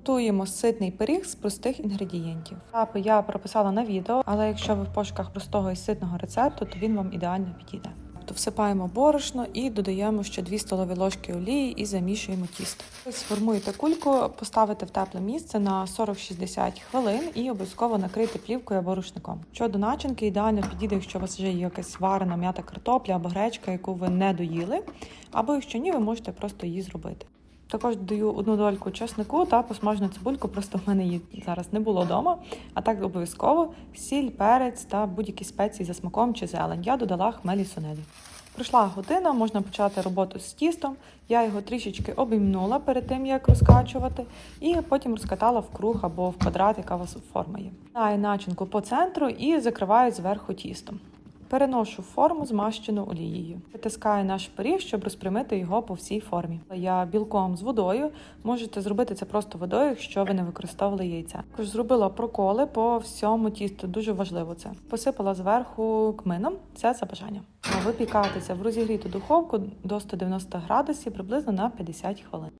Готуємо ситний пиріг з простих інгредієнтів. Етапи я прописала на відео, але якщо ви в пошуках простого і ситного рецепту, то він вам ідеально підійде. Тобто всипаємо борошно і додаємо ще 2 столові ложки олії і замішуємо тісто. Сформуєте кульку, поставите в тепле місце на 40-60 хвилин і обов'язково накрийте плівкою або рушником. Щодо начинки, ідеально підійде, якщо у вас вже є якась варена м'ята картопля або гречка, яку ви не доїли, або якщо ні, ви можете просто її зробити. Також додаю одну дольку чеснику та посмажену цибульку, просто в мене її зараз не було вдома. А так обов'язково сіль, перець та будь-які спеції за смаком чи зелень. Я додала хмелі сунелі. Пройшла година, можна почати роботу з тістом. Я його трішечки обіймнула перед тим, як розкачувати, і потім розкатала в круг або в квадрат, яка вас форма є. Даю начинку по центру і закриваю зверху тістом. Переношу форму змащену олією. Притискаю наш пиріг, щоб розпрямити його по всій формі. Я білком з водою можете зробити це просто водою, якщо ви не використовували яйця. Також зробила проколи по всьому тісту. Дуже важливо це. Посипала зверху кмином. Це за бажанням. Випікатися в розігріту духовку до 190 градусів приблизно на 50 хвилин.